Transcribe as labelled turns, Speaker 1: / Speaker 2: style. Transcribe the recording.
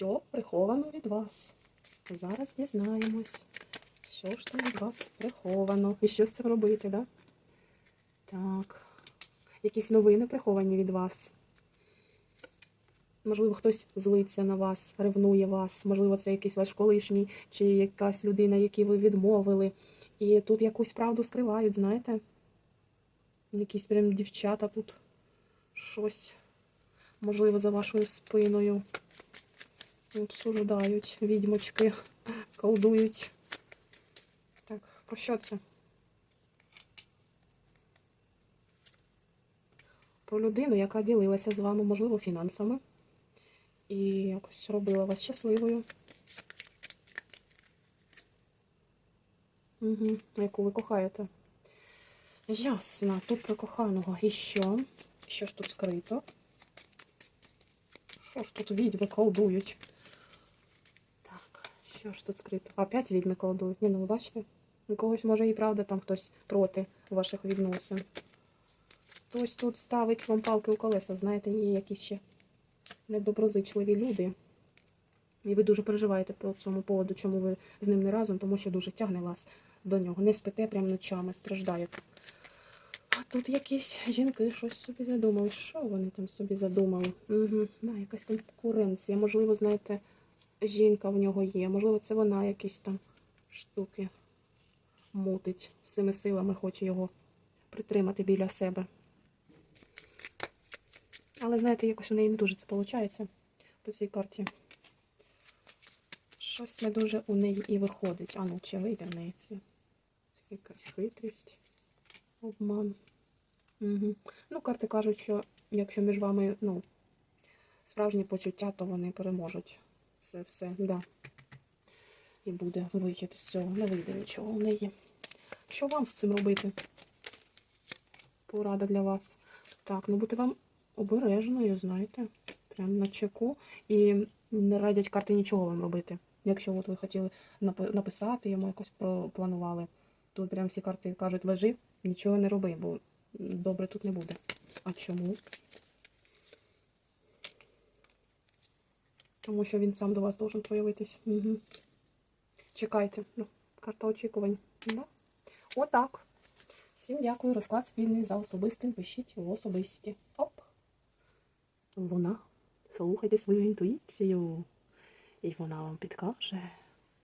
Speaker 1: що приховано від вас. Зараз дізнаємось, що ж там від вас приховано. І що з цим робити, да? Так. Якісь новини приховані від вас. Можливо, хтось злиться на вас, ревнує вас, можливо, це якийсь ваш колишній чи якась людина, якій ви відмовили. І тут якусь правду скривають, знаєте? Якісь прям дівчата тут щось, можливо, за вашою спиною обсуждають, відьмочки, колдують. Так, про що це? Про людину, яка ділилася з вами, можливо, фінансами. І якось робила вас щасливою. Угу, яку ви кохаєте. Ясно, тут про коханого. І що? Що ж тут скрито? Що ж тут відьми колдують? Що ж тут скрито? Опять відьми колдують. Ні, ну ви бачите? У когось може і правда там хтось проти ваших відносин. Хтось тут ставить вам палки у колеса, знаєте, є якісь ще недоброзичливі люди. І ви дуже переживаєте по цьому поводу, чому ви з ним не разом, тому що дуже тягне вас до нього. Не спите прямо ночами, страждаєте. А тут якісь жінки щось собі задумали. Що вони там собі задумали? Угу. Да, якась конкуренція. Можливо, знаєте, жінка в нього є. Можливо, це вона якісь там штуки мутить. Всіми силами хоче його притримати біля себе. Але, знаєте, якось у неї не дуже це виходить по цій карті. Щось не дуже у неї і виходить. А ну, чи вийде в неї це? Якась хитрість, обман. Угу. Ну, карти кажуть, що якщо між вами, ну, справжні почуття, то вони переможуть. Це все, да. І буде вихід з цього. Не вийде нічого у неї. Що вам з цим робити? Порада для вас. Так, ну бути вам обережною, знаєте, прям на чеку. І не радять карти нічого вам робити. Якщо от ви хотіли написати, йому якось планували, тут прям всі карти кажуть, лежи, нічого не роби, бо добре тут не буде. А чому? Тому що він сам до вас должен проявитись. Угу. Чекайте. Ну, карта очікувань. Да? Отак. Всім дякую. Розклад спільний за особистим. Пишіть в особисті. Оп. Вона. Слухайте свою інтуїцію. І вона вам підкаже.